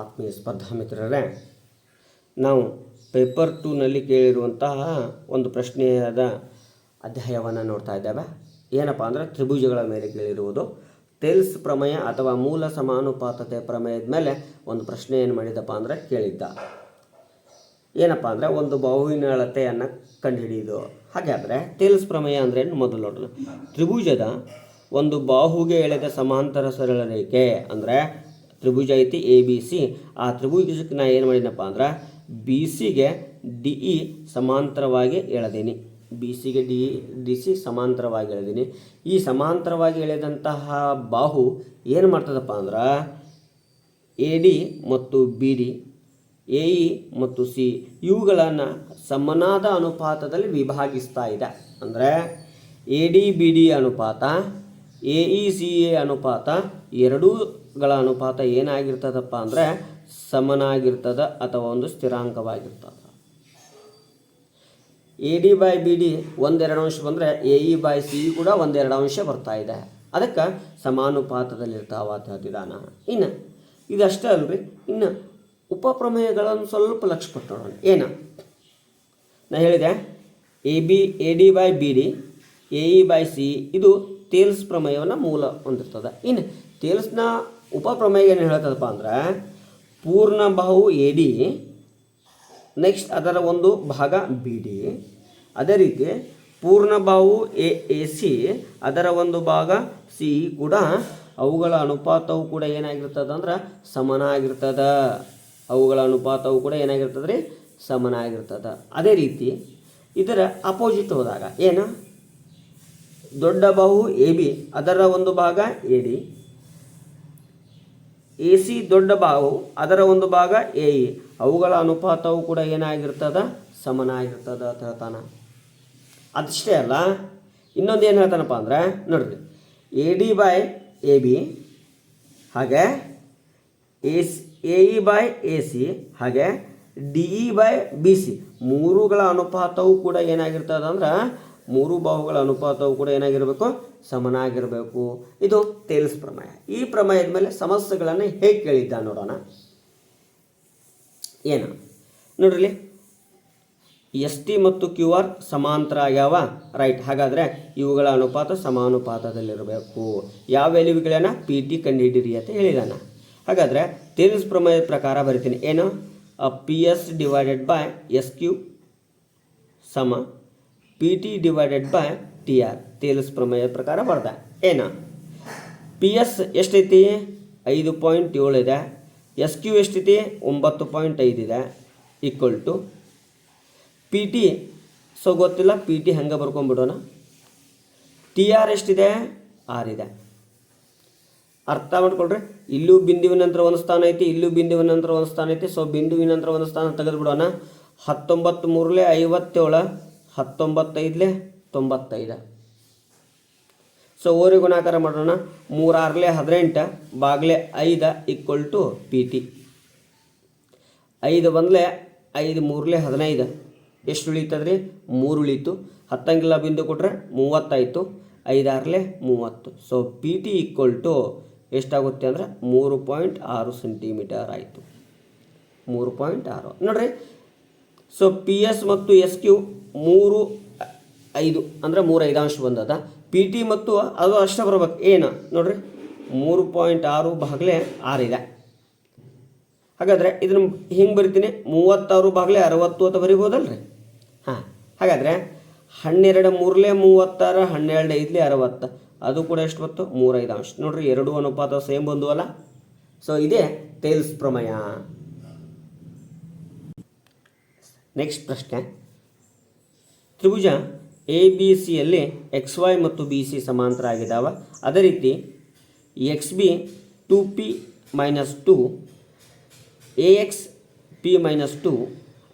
ಆತ್ಮೀಯ ಸ್ಪರ್ಧಾ ಮಿತ್ರರೇ, ನಾವು ಪೇಪರ್ ಟೂನಲ್ಲಿ ಕೇಳಿರುವಂತಹ ಒಂದು ಪ್ರಶ್ನೆಯಾದ ಅಧ್ಯಾಯವನ್ನು ನೋಡ್ತಾ ಇದ್ದೇವೆ. ಏನಪ್ಪ ಅಂದರೆ ತ್ರಿಭುಜಗಳ ಮೇಲೆ ಕೇಳಿರುವುದು. ಟೇಲ್ಸ್ ಪ್ರಮೇಯ ಅಥವಾ ಮೂಲ ಸಮಾನುಪಾತತೆ ಪ್ರಮೇಯದ ಮೇಲೆ ಒಂದು ಪ್ರಶ್ನೆ ಏನು ಮಾಡಿದಪ್ಪ ಅಂದರೆ ಕೇಳಿದ್ದ. ಏನಪ್ಪ ಅಂದರೆ ಒಂದು ಬಾಹುವಿನ ಅಳತೆಯನ್ನು ಕಂಡುಹಿಡಿಯುವುದು ಹಾಗಾದರೆ ಟೇಲ್ಸ್ ಪ್ರಮೇಯ ಅಂದರೆ ಮೊದಲು ನೋಡೋಣ ತ್ರಿಭುಜದ ಒಂದು ಬಾಹುಗೆ ಎಳೆದ ಸಮಾಂತರ ಸರಳ ರೇಖೆ ಅಂದರೆ ತ್ರಿಭುಜ ಐತಿ ಎ ಬಿ ಸಿ ಆ ತ್ರಿಭುಜಕ್ಕೆ ನಾನು ಏನು ಮಾಡಿನಪ್ಪ ಅಂದ್ರೆ ಬಿ ಸಿಗೆ ಡಿ ಇ ಸಮಾಂತರವಾಗಿ ಎಳೆದೀನಿ. ಬಿ ಸಿಗೆ ಡಿ ಡಿ ಸಿ ಸಮಾಂತರವಾಗಿ ಎಳೆದೀನಿ. ಈ ಸಮಾಂತರವಾಗಿ ಎಳೆದಂತಹ ಬಾಹು ಏನು ಮಾಡ್ತದಪ್ಪ ಅಂದ್ರೆ ಎ ಡಿ ಮತ್ತು ಬಿ ಡಿ ಎ ಇ ಮತ್ತು ಸಿ ಇವುಗಳನ್ನು ಸಮನಾದ ಅನುಪಾತದಲ್ಲಿ ವಿಭಾಗಿಸ್ತಾ ಇದೆ. ಅಂದರೆ ಎ ಡಿ ಬಿ ಡಿ ಅನುಪಾತ ಎ ಇ ಸಿ ಎ ಅನುಪಾತ ಎರಡೂಗಳ ಅನುಪಾತ ಏನಾಗಿರ್ತದಪ್ಪ ಅಂದರೆ ಸಮನಾಗಿರ್ತದ ಅಥವಾ ಒಂದು ಸ್ಥಿರಾಂಕವಾಗಿರ್ತದೆ. A D by B D ಒಂದೆರಡು ಅಂಶ ಬಂದರೆ ಎ ಇ ಬೈ ಸಿ ಕೂಡ ಒಂದೆರಡು ಅಂಶ ಬರ್ತಾ ಇದೆ. ಅದಕ್ಕೆ ಸಮಾನುಪಾತದಲ್ಲಿರ್ತಾವಂಥ ವಿಧಾನ ಇನ್ನು ಇದಷ್ಟೇ ಅಲ್ರಿ. ಇನ್ನು ಉಪಪ್ರಮೇಯಗಳನ್ನು ಸ್ವಲ್ಪ ಲಕ್ಷ ಕೊಟ್ಟು ಏನ ಏನು? ನಾ ಹೇಳಿದೆ A B, A D by B D A E by C ಇದು ತೇಲ್ಸ್ ಪ್ರಮೇಯವನ್ನು ಮೂಲ ಹೊಂದಿರ್ತದೆ. ಇನ್ನು ತೇಲ್ಸ್ನ ಉಪಪ್ರಮೇಯ ಏನು ಹೇಳ್ತದಪ್ಪ ಅಂದ್ರೆ, ಪೂರ್ಣ ಬಾಹು ಎ ಡಿ ನೆಕ್ಸ್ಟ್ ಅದರ ಒಂದು ಭಾಗ ಬಿ ಡಿ ಅದೇ ರೀತಿ ಪೂರ್ಣ ಬಾಹು ಎ ಎ ಸಿ ಅದರ ಒಂದು ಭಾಗ ಸಿ ಕೂಡ ಅವುಗಳ ಅನುಪಾತವು ಕೂಡ ಏನಾಗಿರ್ತದೆ ಅಂದ್ರೆ ಸಮನಾಗಿರ್ತದ. ಅವುಗಳ ಅನುಪಾತವು ಕೂಡ ಏನಾಗಿರ್ತದೆ ರೀ? ಸಮನಾಗಿರ್ತದೆ. ಅದೇ ರೀತಿ ಇದರ ಅಪೋಸಿಟ್ ಹೋದಾಗ ಏನು? ದೊಡ್ಡ ಬಾಹು ಎ ಬಿ, ಅದರ ಒಂದು ಭಾಗ ಎ ಡಿ. ಎ ಸಿ ದೊಡ್ಡ ಬಾಹು ಅದರ ಒಂದು ಭಾಗ ಎ ಇ. ಅವುಗಳ ಅನುಪಾತವು ಕೂಡ ಏನಾಗಿರ್ತದ? ಸಮನಾಗಿರ್ತದ ಅಂತ ಹೇಳ್ತಾನ. ಅದಷ್ಟೇ ಅಲ್ಲ, ಇನ್ನೊಂದು ಏನು ಹೇಳ್ತಾನಪ್ಪ ಅಂದ್ರೆ, ನೋಡ್ರಿ, A D by A B, ಹಾಗೆ A C A E by A C, ಹಾಗೆ D E by B C, ಮೂರುಗಳ ಅನುಪಾತವು ಕೂಡ ಏನಾಗಿರ್ತದೆ ಅಂದ್ರೆ ಮೂರು ಬಾಹುಗಳ ಅನುಪಾತವು ಕೂಡ ಏನಾಗಿರಬೇಕು? ಸಮನಾಗಿರಬೇಕು. ಇದು ತೇಲ್ಸ್ ಪ್ರಮೇಯ. ಈ ಪ್ರಮೇಯದ ಮೇಲೆ ಸಮಸ್ಯೆಗಳನ್ನು ಹೇಗೆ ಕೇಳಿದ್ದ ನೋಡೋಣ. ಏನು? ನೋಡ್ರಿ. ಎಸ್ ಟಿ ಮತ್ತು ಕ್ಯೂ ಆರ್ ಸಮಾಂತರ ಆಗ್ಯಾವ? ರೈಟ್. ಹಾಗಾದರೆ ಇವುಗಳ ಅನುಪಾತ ಸಮಾನುಪಾತದಲ್ಲಿರಬೇಕು. ಯಾವ ವ್ಯಾಲ್ಯೂಗಳನ್ನ ಪಿ ಟಿ ಕಂಡುಹಿಡಿರಿ ಅಂತ ಹೇಳಿದಾನ. ಹಾಗಾದರೆ ತೇಲ್ಸ್ ಪ್ರಮೇಯದ ಪ್ರಕಾರ ಬರಿತೀನಿ. ಏನು? P S divided by S Q ಸಮ P T divided by T R Thales ಪ್ರಮೇಯದ ಪ್ರಕಾರ ಬರ್ದ ಏನ? ಪಿ ಎಸ್ ಎಷ್ಟೈತಿ? ಐದು ಪಾಯಿಂಟ್ ಏಳು ಇದೆ. ಎಸ್ ಕ್ಯೂ ಎಷ್ಟೈತಿ? ಒಂಬತ್ತು ಪಾಯಿಂಟ್ ಐದು ಇದೆ. Equal to P T so ಗೊತ್ತಿಲ್ಲ? ಪಿ ಟಿ ಹಂಗೆ ಬರ್ಕೊಂಬಿಡೋಣ ಟಿ ಆರ್ ಎಷ್ಟಿದೆ? ಆರ್ ಇದೆ. ಅರ್ಥ ಮಾಡ್ಕೊಳ್ರಿ? ಇಲ್ಲೂ ಬಿಂದುವಿನ ನಂತರ ಒಂದು ಸ್ಥಾನ ಐತಿ, ಇಲ್ಲೂ ಬಿಂದುವಿನ ನಂತರ ಒಂದು ಸ್ಥಾನ ಐತಿ. ಸೊ ಬಿಂದುವಿನ ನಂತರ ಒಂದು ಸ್ಥಾನ ತೆಗೆದುಬಿಡೋಣ. ಹತ್ತೊಂಬತ್ತು ಮೂರಲೆ ಐವತ್ತೇಳು. ಹತ್ತೊಂಬತ್ತೈದಲೆ ತೊಂಬತ್ತೈದ. ಸೊ ಓರಿ ಗುಣಾಕಾರ ಮಾಡೋಣ. ಮೂರಾರ್ಲೆ ಹದಿನೆಂಟು, ಬಾಗ್ಲೆ ಐದು ಈಕ್ವಲ್ ಟು ಪಿ ಟಿ ಐದು ಬಂದಲೆ ಐದು, ಮೂರಲೆ ಹದಿನೈದು. ಎಷ್ಟು ಉಳಿತದ್ರಿ? ಮೂರು ಉಳೀತು. ಹತ್ತಂಗಿಲ್ಲ ಬಿಂದು ಕೊಟ್ಟರೆ ಮೂವತ್ತಾಯಿತು. ಐದಾರಲೆ ಮೂವತ್ತು. So P T equal to ಎಷ್ಟಾಗುತ್ತೆ ಅಂದರೆ ಮೂರು ಪಾಯಿಂಟ್ ಆರು ಸೆಂಟಿಮೀಟರ್ ಆಯಿತು. ಮೂರು ಪಾಯಿಂಟ್ ಆರು. ನೋಡ್ರಿ. ಸೊ ಪಿ ಎಸ್ ಮತ್ತು ಎಸ್ ಕ್ಯೂ ಮೂರು ಐದು, ಅಂದರೆ ಮೂರು ಐದಾಂಶ ಬಂದದ. ಪಿ ಟಿ ಮತ್ತು ಅದು ಅಷ್ಟೇ ಬರ್ಬೇಕು. ಏನು? ನೋಡ್ರಿ, ಮೂರು ಪಾಯಿಂಟ್ ಆರು ಬಾಗಲೇ ಆರಿದೆ ಹಾಗಾದರೆ ಇದನ್ನು ಹಿಂಗೆ ಬರಿತೀನಿ. ಮೂವತ್ತಾರು ಬಾಗಲೇ ಅರವತ್ತು ಅಂತ ಬರಿಬೋದಲ್ರಿ ಹಾಂ, ಹಾಗಾದರೆ ಹನ್ನೆರಡು ಮೂರಲೇ ಮೂವತ್ತಾರು, ಹನ್ನೆರಡು ಐದಲೇ ಅರವತ್ತು. ಅದು ಕೂಡ ಎಷ್ಟು ಬತ್ತು ಮೂರೈದು ಅಂಶ ನೋಡ್ರಿ, ಎರಡು ಅನುಪಾತ ಸೇಮ್ ಬಂದುವಲ್ಲ? ಸೊ ಇದೇ ತೇಲ್ಸ್ ಪ್ರಮೇಯ. ನೆಕ್ಸ್ಟ್ ಪ್ರಶ್ನೆ. ತ್ರಿಭುಜ ಎ ಬಿ ಸಿಯಲ್ಲಿ ಎಕ್ಸ್ ವೈ ಮತ್ತು ಬಿ ಸಿ ಸಮಾಂತರ ಆಗಿದ್ದಾವ ಅದೇ ರೀತಿ X B two P minus two A X P minus two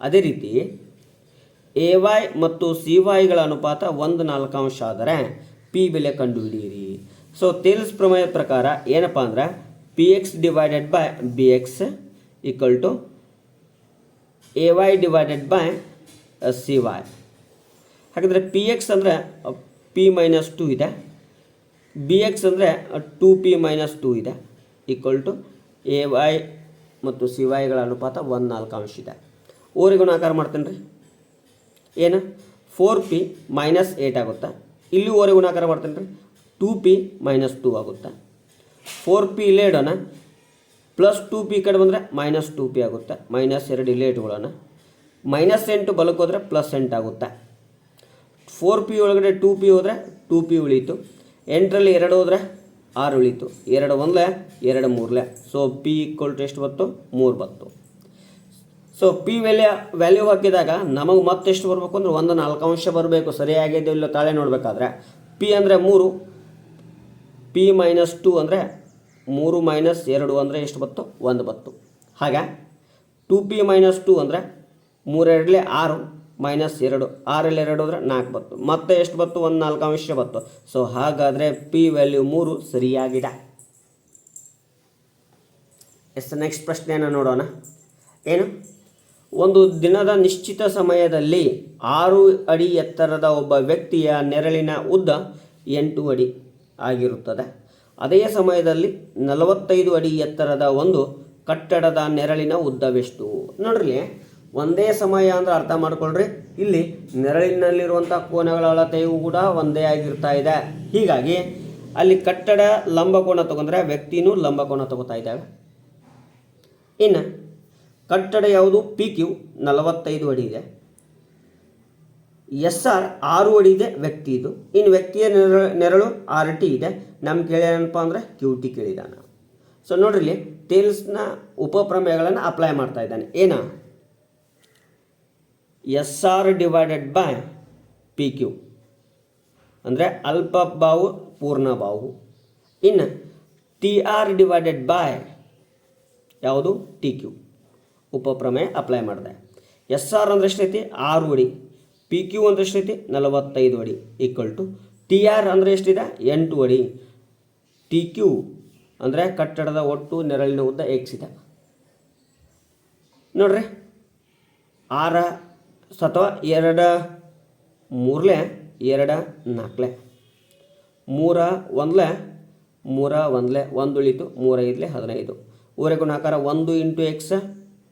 ಅದೇ ರೀತಿ ಎ ವೈ ಮತ್ತು ಸಿ ವೈಗಳ ಅನುಪಾತ ಒಂದು ನಾಲ್ಕಾಂಶ ಆದರೆ ಪಿ ಬೆಲೆ ಕಂಡುಹಿಡಿಯಿರಿ. ಸೊ ತೇಲ್ಸ್ ಪ್ರಮೇಯದ ಪ್ರಕಾರ ಏನಪ್ಪ ಅಂದ್ರೆ P X divided by B X equal to A Y divided by C Y ಹಾಗಾದರೆ ಪಿ ಎಕ್ಸ್ ಅಂದರೆ ಪಿ ಮೈನಸ್ ಟು ಇದೆ. ಬಿ ಎಕ್ಸ್ ಅಂದರೆ ಟು ಪಿ ಮೈನಸ್ ಟು ಇದೆ. ಈಕ್ವಲ್ ಟು ಎ ವೈ ಮತ್ತು ಸಿ ವೈಗಳ ಅನುಪಾತ ಒಂದು ನಾಲ್ಕು ಅಂಶ ಇದೆ. ಓರಿ ಗುಣಾಕಾರ ಮಾಡ್ತೇನೆ ರೀ ಏನು? ಫೋರ್ ಪಿ ಮೈನಸ್ ಏಯ್ಟ್ ಆಗುತ್ತೆ. ಇಲ್ಲಿ ಓರಿ ಗುಣಾಕಾರ ಮಾಡ್ತೇನೆ ರೀ ಟು ಪಿ ಮೈನಸ್ ಟು ಆಗುತ್ತೆ. ಫೋರ್ ಪಿ ಇಲ್ಲೇ ಇಡೋಣ. ಪ್ಲಸ್ ಟು ಪಿ ಕಡೆ ಬಂದರೆ ಮೈನಸ್ ಟು ಪಿ ಆಗುತ್ತೆ. ಮೈನಸ್ ಎರಡು ಇಲ್ಲೇ ಇಟ್ಕೊಳ್ಳೋಣ. ಮೈನಸ್ ಎಂಟು ಬಲಕ್ಕೆ ಹೋದರೆ ಪ್ಲಸ್ ಎಂಟು ಆಗುತ್ತೆ. ಫೋರ್ ಪಿ ಒಳಗಡೆ ಟೂ ಪಿ ಹೋದರೆ ಟೂ ಪಿ ಉಳೀತು ಎಂಟರಲ್ಲಿ ಎರಡು ಹೋದರೆ ಆರು ಉಳೀತು ಎರಡು ಒಂದ್ಲೆ, ಎರಡು ಮೂರಲೆ. ಸೊ ಪಿ ಈಕ್ವಲ್ ಟು ಎಷ್ಟು ಬತ್ತು? ಮೂರು ಬತ್ತು. ಸೊ ಪಿ ವ್ಯಾಲ್ಯೂ ವ್ಯಾಲ್ಯೂ ಹಾಕಿದಾಗ ನಮಗೆ ಮತ್ತೆಷ್ಟು ಬರಬೇಕು ಅಂದ್ರೆ ಒಂದು ನಾಲ್ಕು ಅಂಶ ಬರಬೇಕು. ಸರಿಯಾಗಿದೆ ಇಲ್ಲ ತಾಳೆ ನೋಡಬೇಕಾದ್ರೆ. ಪಿ ಅಂದರೆ ಮೂರು. ಪಿ ಮೈನಸ್ ಟು ಅಂದರೆ ಮೂರು ಮೈನಸ್ ಎರಡು ಅಂದರೆ ಎಷ್ಟು ಬತ್ತು? ಒಂದು ಬತ್ತು. ಹಾಗೆ? ಟು ಪಿ ಮೈನಸ್ ಟು ಅಂದರೆ ಮೂರೆರಡಲೇ ಆರು. ಮೈನಸ್ ಎರಡು. ಆರಲ್ಲಿ ಎರಡು ಅಂದರೆ ನಾಲ್ಕು ಬತ್ತು. ಮತ್ತೆ ಎಷ್ಟು ಬತ್ತು? ಒಂದು ನಾಲ್ಕು ಅಂಶ ಬತ್ತು. ಸೊ ಹಾಗಾದರೆ ಪಿ ವ್ಯಾಲ್ಯೂ ಮೂರು ಸರಿಯಾಗಿದೆ. ಎಸ್ ನೆಕ್ಸ್ಟ್ ಪ್ರಶ್ನೆಯನ್ನು ನೋಡೋಣ. ಏನು? ಒಂದು ದಿನದ ನಿಶ್ಚಿತ ಸಮಯದಲ್ಲಿ ಆರು ಅಡಿ ಎತ್ತರದ ಒಬ್ಬ ವ್ಯಕ್ತಿಯ ನೆರಳಿನ ಉದ್ದ ಎಂಟು ಅಡಿ ಆಗಿರುತ್ತದೆ. ಅದೇ ಸಮಯದಲ್ಲಿ ನಲವತ್ತೈದು ಅಡಿ ಎತ್ತರದ ಒಂದು ಕಟ್ಟಡದ ನೆರಳಿನ ಉದ್ದವೆಷ್ಟು? ನೋಡ್ರಿ. ಒಂದೇ ಸಮಯ ಅಂದ್ರೆ ಅರ್ಥ ಮಾಡ್ಕೊಳ್ರಿ. ಇಲ್ಲಿ ನೆರಳಿನಲ್ಲಿರುವಂಥ ಕೋನಗಳ ಅಳತೆಯು ಕೂಡ ಒಂದೇ ಆಗಿರ್ತಾ ಇದೆ. ಹೀಗಾಗಿ ಅಲ್ಲಿ ಕಟ್ಟಡ ಲಂಬಕೋನ ತಗೊಂಡ್ರೆ ವ್ಯಕ್ತಿನೂ ಲಂಬಕೋನ ತಗೋತಾ ಇದ್ದಾವೆ ಇನ್ನು ಕಟ್ಟಡ ಯಾವುದು? ಪಿ ಕ್ಯೂ ನಲವತ್ತೈದು ಅಡಿ ಇದೆ. ಎಸ್ ಆರ್ ಆರು ಅಡಿ ಇದೆ ವ್ಯಕ್ತಿ ಇದು. ಇನ್ನು ವ್ಯಕ್ತಿಯ ನೆರಳು ನೆರಳು ಆರ್ ಟಿ ಇದೆ. ನಮ್ಗೆ ಕೇಳ್ಯಾನಪ್ಪ ಅಂದರೆ ಕ್ಯೂ ಟಿ ಕೇಳಿದಾನ ಸೊ ನೋಡ್ರಿ ಇಲ್ಲಿ ಟೇಲ್ಸ್ನ ಉಪಪ್ರಮೇಯಗಳನ್ನು ಅಪ್ಲೈ ಮಾಡ್ತಾ ಇದ್ದಾನೆ. ಏನ? S R divided by P Q ಅಂದರೆ ಅಲ್ಪ ಬಾವು ಪೂರ್ಣ ಬಾವು ಇನ್ನು ಟಿ ಆರ್ ಡಿವೈಡೆಡ್ ಬೈ ಯಾವುದು? ಟಿ ಕ್ಯೂ ಉಪಪ್ರಮೇಯ ಅಪ್ಲೈ ಮಾಡಿದೆ. ಎಸ್ ಆರ್ ಅಂದ್ರೆ ಎಷ್ಟೈತಿ ಆರು ಅಡಿ. ಪಿ ಕ್ಯೂ ಅಂದ್ರೆ ಎಷ್ಟೈತಿ ನಲವತ್ತೈದು ಅಡಿ. ಈಕ್ವಲ್ ಟು ಟಿ ಆರ್ ಅಂದರೆ ಎಷ್ಟಿದೆ? ಎಂಟು ಅಡಿ. ಟಿ ಕ್ಯೂ ಅಂದರೆ ಕಟ್ಟಡದ ಒಟ್ಟು ನೆರಳಿನ ಉದ್ದ ಎಕ್ಸ್ ಇದೆ. ನೋಡ್ರಿ. ಆರ ಅಥವಾ ಎರಡ ಮೂರಲೆ, ಎರಡ ನಾಲ್ಕಲೆ ಮೂರ ಒಂದ್ಲೆ ಮೂರ ಒಂದ್ಲೆ, ಒಂದು ಉಳಿತು ಮೂರ ಐದ್ಲೆ, ಹದಿನೈದು. ಊರ ಗುಣಾಕಾರ ಒಂದು ಇಂಟು ಎಕ್ಸ್,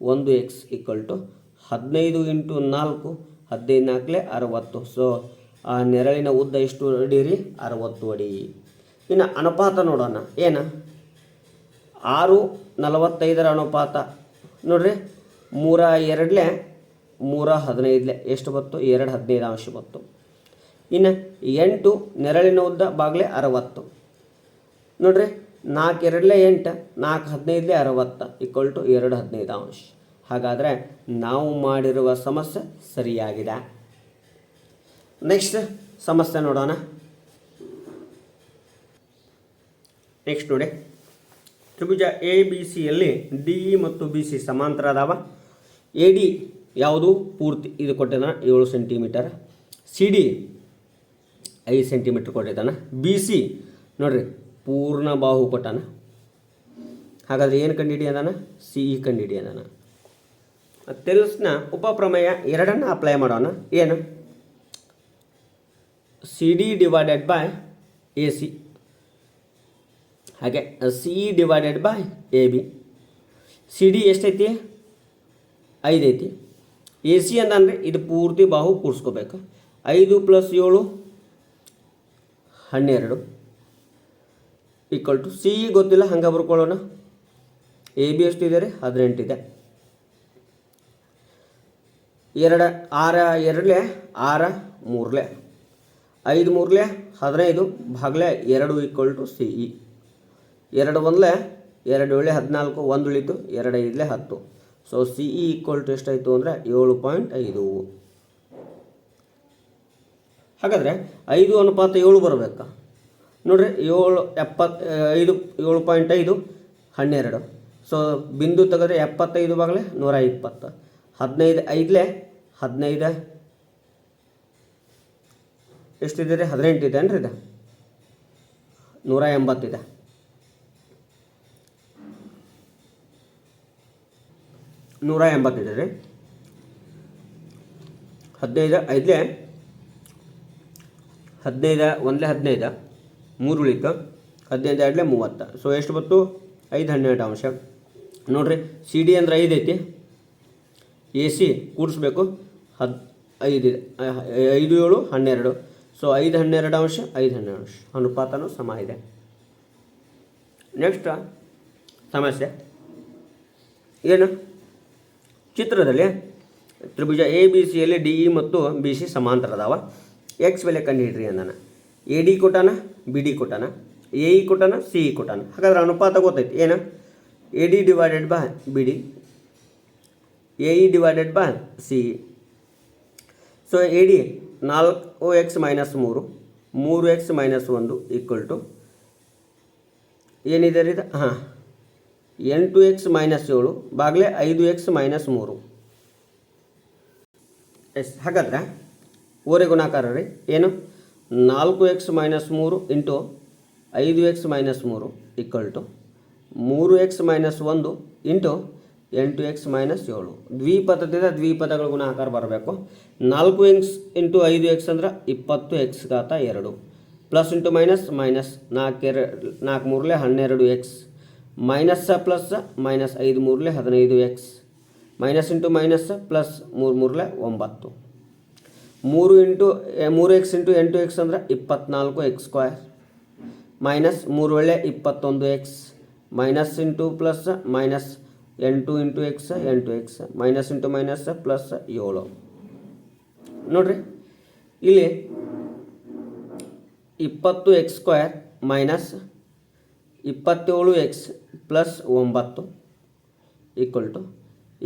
ಒಂದು ಎಕ್ಸ್ ಈಕ್ವಲ್ ಟು ಹದಿನೈದು ಇಂಟು ನಾಲ್ಕು ಹದಿನೈದು ನಾಲ್ಕಲೆ ಅರವತ್ತು. ಸೊ, ಆ ನೆರಳಿನ ಉದ್ದ ಎಷ್ಟು ಅಡಿ ರೀ? ಅರವತ್ತು ಅಡಿ. ಇನ್ನು ಅನುಪಾತ ನೋಡೋಣ. ಏನು? ಆರು ನಲವತ್ತೈದರ ಅನುಪಾತ. ನೋಡ್ರಿ, ಮೂರ ಎರಡಲೆ ಮೂರ ಹದಿನೈದಲೆ ಎಷ್ಟು ಬತ್ತು? ಎರಡು ಹದಿನೈದು ಅಂಶ ಬತ್ತು. ಇನ್ನು ಎಂಟು ನೆರಳಿನ ಉದ್ದ ಬಾಗ್ಲೆ ಅರವತ್ತು. ನೋಡ್ರಿ ನಾಲ್ಕು ಎರಡಲೇ ಎಂಟು, ನಾಲ್ಕು ಹದಿನೈದಲೆ ಅರವತ್ತು ಈಕ್ವಲ್ ಟು ಎರಡು ಹದಿನೈದು ಅಂಶ. ಹಾಗಾದರೆ ನಾವು ಮಾಡಿರುವ ಸಮಸ್ಯೆ ಸರಿಯಾಗಿದೆ. ನೆಕ್ಸ್ಟ್ ಸಮಸ್ಯೆ ನೋಡೋಣ. ನೆಕ್ಸ್ಟ್ ನೋಡಿ. ತ್ರಿಭುಜ ಎ ಬಿ ಸಿಯಲ್ಲಿ ಡಿ ಇ ಮತ್ತು ಬಿ ಸಿ ಸಮಾಂತರ ಅದಾವ. ಎ ಡಿ ಯಾವುದು? ಪೂರ್ತಿ ಇದು ಕೊಟ್ಟಿದ್ದಾನ ಏಳು ಸೆಂಟಿಮೀಟರ್. ಸಿ ಡಿ ಐದು ಸೆಂಟಿಮೀಟ್ರ್ ಕೊಟ್ಟಿದ್ದಾನೆ. ಬಿ ಸಿ ನೋಡ್ರಿ, ಪೂರ್ಣ ಬಾಹು ಕೊಟ್ಟಾನ. ಹಾಗಾದ್ರೆ ಏನು ಕಂಡುಹಿಡಿಯದಾನ ಸಿ ಇ ಕಂಡುಹಿಡಿಯದಾನ ತೆಲ್ಸ್ನ ಉಪಪ್ರಮೇಯ ಎರಡನ್ನು ಅಪ್ಲೈ ಮಾಡೋಣ. ಏನು? C D divided by A C. ಹಾಗೆ, C E divided by A B. C D ಎಷ್ಟೈತಿ? ಐದೈತಿ. ಎ ಸಿ ಅಂತಂದರೆ ಇದು ಪೂರ್ತಿ ಬಾಹು ಕೂಡಿಸ್ಕೋಬೇಕು ಐದು ಪ್ಲಸ್ ಏಳು, ಹನ್ನೆರಡು. ಈಕ್ವಲ್ ಟು ಸಿ ಗೊತ್ತಿಲ್ಲ, ಹಂಗೆ ಬರ್ಕೊಳ್ಳೋಣ. ಎ ಬಿ ಇದೆ ರೀ? ಹದಿನೆಂಟಿದೆ ಎರಡು, ಆರ, ಎರಡಲೆ, ಆರ, ಮೂರಲೆ. ಐದು ಮೂರಲೆ, ಹದಿನೈದು ಭಾಗಲೆ ಎರಡು ಈಕ್ವಲ್ ಟು ಸಿ ಇ. ಎರಡು ಒಂದಲೆ, ಎರಡು ಏಳೆ ಹದಿನಾಲ್ಕು, ಒಂದು ಉಳಿತು, ಎರಡು ಐದಲೆ ಹತ್ತು. So C E equal to ಎಷ್ಟಾಯಿತು ಅಂದರೆ ಏಳು ಪಾಯಿಂಟ್ ಐದು. ಹಾಗಾದರೆ ಐದು ಅನುಪಾತ ಏಳು ಬರಬೇಕಾ? ನೋಡ್ರಿ, ಏಳು ಎಪ್ಪತ್ತು ಐದು, ಏಳು ಪಾಯಿಂಟ್ ಐದು, ಹನ್ನೆರಡು. ಸೊ ಬಿಂದು ತೆಗೆದ್ರೆ ಎಪ್ಪತ್ತೈದು ಬಾಗಲೆ ನೂರ ಇಪ್ಪತ್ತು. ಹದಿನೈದು ಐದಲೇ ಹದಿನೈದು. ಎಷ್ಟಿದೆ ರೀ? ಹದಿನೆಂಟು ಇದೆ ರೀ ಇದು? ನೂರ ಎಂಬತ್ತಿದೆ ನೂರ ಎಂಬತ್ತೈದು ರೀ. ಹದಿನೈದು, ಐದಲೇ, ಹದಿನೈದು, ಒಂದಲೇ ಹದಿನೈದು, ಮೂರು ಉಳಿತು, ಹದಿನೈದು, ಎರಡಲೇ ಮೂವತ್ತು. ಸೊ ಎಷ್ಟು ಬಂತು? ಐದು ಹನ್ನೆರಡು ಅಂಶ. ನೋಡ್ರಿ ಸಿ ಡಿ ಅಂದ್ರೆ ಐದು ಐತಿ. ಎ ಸಿ ಕೂಡಿಸ್ಬೇಕು. ಹದ್, ಐದು ಐದು, ಏಳು, ಹನ್ನೆರಡು. ಸೊ ಐದು ಹನ್ನೆರಡು ಅಂಶ, ಐದು ಹನ್ನೆರಡು ಅಂಶ. ಅನುಪಾತನೂ ಸಮ ಇದೆ. ನೆಕ್ಸ್ಟ್ ಸಮಸ್ಯೆ. ಏನು? ಚಿತ್ರದಲ್ಲಿ ತ್ರಿಭುಜ ಎ ಬಿ ಸಿಯಲ್ಲಿ ಡಿ ಇ ಮತ್ತು ಬಿ ಸಿ ಸಮಾಂತರ ಅದಾವ ಎಕ್ಸ್ ಬೆಲೆ ಕಂಡುಹಿಡ್ರಿ ಅಂದಾನ. ಎ ಡಿ ಕೊಟ್ಟಾನ ಬಿ ಡಿ ಕೊಟ್ಟಾನ. ಎ ಇ ಕೊಟ್ಟಾನ ಸಿ ಇ ಕೊಟ್ಟಾನ. ಹಾಗಾದ್ರೆ ಅನುಪಾತ ಗೊತ್ತೈತಿ. ಏನು? A D divided by B D A E divided by C E so A D ನಾಲ್ಕು ಎಕ್ಸ್ ಮೈನಸ್ ಮೂರು. ಮೂರು ಎಕ್ಸ್ ಮೈನಸ್ ಒಂದು ಈಕ್ವಲ್ ಟು ಏನಿದೆ ರೀ ಹಾಂ. ಎಂಟು ಎಕ್ಸ್ ಮೈನಸ್ ಏಳು ಬಾಗಲೇ ಐದು ಎಕ್ಸ್ ಮೈನಸ್ ಮೂರು. ಎಸ್, ಹಾಗಾದ್ರೆ ಓರೆ ಗುಣಾಕಾರ ರೀ ಏನು? ನಾಲ್ಕು ಎಕ್ಸ್ ಮೈನಸ್ ಮೂರು ಇಂಟು ಐದು ಎಕ್ಸ್ ಮೈನಸ್ ಮೂರು ಈಕ್ವಲ್ ಟು ಮೂರು ಎಕ್ಸ್ ಮೈನಸ್ ಒಂದು ಇಂಟು ಎಂಟು ಎಕ್ಸ್ ಮೈನಸ್ ಏಳು. ದ್ವಿಪದದಿಂದ ದ್ವಿಪದಗಳ ಗುಣಾಕಾರ ಬರಬೇಕು. ನಾಲ್ಕು ಎಕ್ಸ್ ಇಂಟು ಐದು ಎಕ್ಸ್ ಅಂದ್ರೆ ಇಪ್ಪತ್ತು ಎಕ್ಸ್ ಘಾತ ಎರಡು. ಪ್ಲಸ್ ಇಂಟು ಮೈನಸ್ ಮೈನಸ್ ನಾಲ್ಕು ಎರಡು, ನಾಲ್ಕು ಮೂರಲೆ ಹನ್ನೆರಡು ಎಕ್ಸ್. ಮೈನಸ್ ಪ್ಲಸ್ ಮೈನಸ್ ಐದು ಮೂರಲೆ ಹದಿನೈದು x minus into minus plus ಮೂರು ಮೂರಲೆ ಒಂಬತ್ತು. ಮೂರು ಇಂಟು ಮೂರು ಎಕ್ಸ್ ಇಂಟು ಎಂಟು ಎಕ್ಸ್ ಅಂದ್ರೆ ಇಪ್ಪತ್ನಾಲ್ಕು ಎಕ್ಸ್ ಸ್ಕ್ವಯರ್ ಮೈನಸ್ ಮೂರು ಒಳ್ಳೆ ಇಪ್ಪತ್ತೊಂದು x minus into plus minus ಎಂಟು ಇಂಟು ಎಕ್ಸ್ ಎಂಟು x minus into minus plus ಏಳು. ನೋಡ್ರಿ, ಇಲ್ಲಿ ಇಪ್ಪತ್ತು ಎಕ್ಸ್ ಸ್ಕ್ವಯರ್ ಮೈನಸ್ ಇಪ್ಪತ್ತೇಳು ಎಕ್ಸ್ ಪ್ಲಸ್ ಒಂಬತ್ತು ಈಕ್ವಲ್ ಟು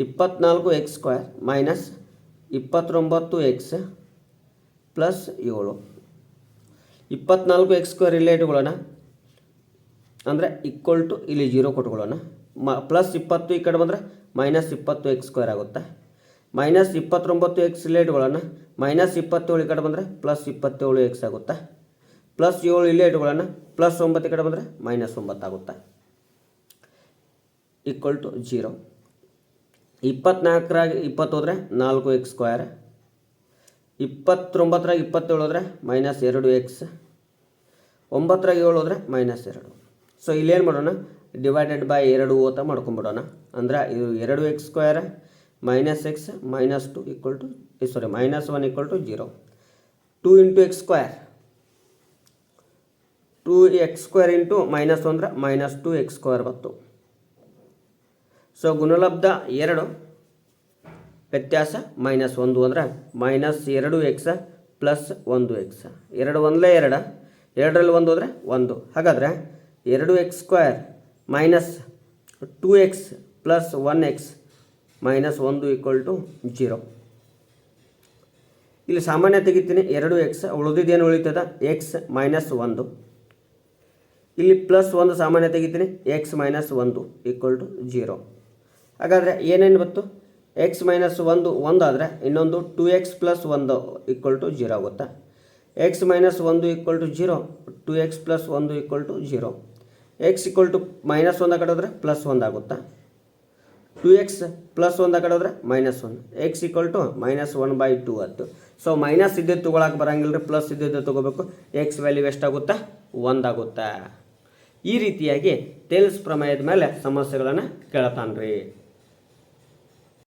ಇಪ್ಪತ್ನಾಲ್ಕು ಎಕ್ಸ್ ಸ್ಕ್ವೇರ್ ಮೈನಸ್ ಇಪ್ಪತ್ತೊಂಬತ್ತು ಎಕ್ಸ್ ಪ್ಲಸ್ ಏಳು. ಇಪ್ಪತ್ನಾಲ್ಕು ಎಕ್ಸ್ ಸ್ಕ್ವೇರ್ ಇಲ್ಲೇ ಇಟ್ಕೊಳ್ಳೋಣ ಅಂದರೆ ಈಕ್ವಲ್ ಟು ಇಲ್ಲಿ ಜೀರೋ ಕೊಟ್ಕೊಳ್ಳೋಣ. ಮ ಪ್ಲಸ್ ಇಪ್ಪತ್ತು ಈ ಕಡೆ ಬಂದರೆ ಮೈನಸ್ ಇಪ್ಪತ್ತು ಎಕ್ಸ್ ಸ್ಕ್ವೇರ್ ಆಗುತ್ತೆ. ಮೈನಸ್ ಇಪ್ಪತ್ತೊಂಬತ್ತು ಎಕ್ಸ್ ಇಲ್ಲೇ ಇಟ್ಕೊಳ್ಳೋಣ ಮೈನಸ್ ಇಪ್ಪತ್ತೇಳು ಈ ಕಡೆ ಬಂದರೆ ಪ್ಲಸ್ ಇಪ್ಪತ್ತೇಳು ಎಕ್ಸ್ ಆಗುತ್ತೆ. ಪ್ಲಸ್ ಏಳು ಇಲ್ಲೇ ಇಟ್ಕೊಳ್ಳೋಣ ಪ್ಲಸ್ ಒಂಬತ್ತು ಈ ಕಡೆ ಬಂದರೆ ಮೈನಸ್ ಒಂಬತ್ತು ಆಗುತ್ತೆ. ಈಕ್ವಲ್ ಟು ಜೀರೋ ಇಪ್ಪತ್ನಾಲ್ಕರಾಗಿ ಇಪ್ಪತ್ತು ಹೋದರೆ ನಾಲ್ಕು ಎಕ್ಸ್ ಸ್ಕ್ವಯರ್ ಇಪ್ಪತ್ತೊಂಬತ್ತರಾಗ ಇಪ್ಪತ್ತೇಳು ಹೋದರೆ ಮೈನಸ್ ಎರಡು ಎಕ್ಸ್ ಒಂಬತ್ತರಾಗ ಏಳು ಹೋದರೆ ಮೈನಸ್ ಎರಡು. ಸೊ ಇಲ್ಲೇನು ಮಾಡೋಣ? ಡಿವೈಡೆಡ್ ಬೈ ಎರಡು ಓತ ಮಾಡ್ಕೊಂಬಿಡೋಣ. ಅಂದ್ರೆ ಇದು ಎರಡು x square minus x minus two equal to sorry minus one equal to zero two into x square two x square into minus ಅಂದರೆ ಮೈನಸ್ ಟು ಎಕ್ಸ್ ಸ್ಕ್ವೇರ್ ಬಂತು so ಗುಣಲಬ್ಧ ಎರಡು, ವ್ಯತ್ಯಾಸ ಮೈನಸ್ ಒಂದು ಅಂದರೆ ಮೈನಸ್ ಎರಡು ಎಕ್ಸ ಪ್ಲಸ್ ಒಂದು ಎಕ್ಸ ಎರಡು ಒಂದಲೇ ಎರಡ, ಎರಡರಲ್ಲಿ ಒಂದು ಅಂದರೆ ಒಂದು. ಹಾಗಾದರೆ ಎರಡು x square minus two x plus one x minus ಒಂದು ಈಕ್ವಲ್ ಟು ಜೀರೋ ಇಲ್ಲಿ ಸಾಮಾನ್ಯ ತೆಗಿತೀನಿ, ಎರಡು ಎಕ್ಸ್ ಉಳಿದಿದ್ದೇನು ಉಳಿತದ? ಎಕ್ಸ್ ಮೈನಸ್ ಒಂದು. ಇಲ್ಲಿ ಪ್ಲಸ್ ಒಂದು ಸಾಮಾನ್ಯ ತೆಗಿತೀನಿ ಎಕ್ಸ್ ಮೈನಸ್ ಒಂದು ಈಕ್ವಲ್ ಟು ಜೀರೋ ಹಾಗಾದರೆ ಏನೇನು ಬಂತು? ಎಕ್ಸ್ ಮೈನಸ್ ಒಂದು ಒಂದು ಆದರೆ ಇನ್ನೊಂದು ಟು ಎಕ್ಸ್ ಪ್ಲಸ್ ಒಂದು ಈಕ್ವಲ್ ಟು ಜೀರೋ ಆಗುತ್ತೆ. ಎಕ್ಸ್ ಮೈನಸ್ ಒಂದು equal to zero two x plus ಒಂದು equal to zero x equal to minus ಒಂದು ಕಡೆ ಹೋದರೆ ಪ್ಲಸ್ ಒಂದು ಆಗುತ್ತೆ. ಟು ಎಕ್ಸ್ ಪ್ಲಸ್ ಒಂದು ಕಡೆ ಹೋದ್ರೆ minus one x equal to minus one by two ಅದು ಸೊ ಮೈನಸ್ ಇದ್ದಿದ್ದು ತೊಗೊಳಕ್ಕೆ ಬರೋಂಗಿಲ್ಲ ರೀ ಪ್ಲಸ್ ಇದ್ದಿದ್ದು ತೊಗೋಬೇಕು. ಎಕ್ಸ್ ವ್ಯಾಲ್ಯೂ ಎಷ್ಟಾಗುತ್ತಾ ಒಂದಾಗುತ್ತಾ ಈ ರೀತಿಯಾಗಿ ಟೇಲ್ಸ್ ಪ್ರಮೇಯದ ಮೇಲೆ ಸಮಸ್ಯೆಗಳನ್ನು ಕೇಳ್ತಾನೆ ರೀ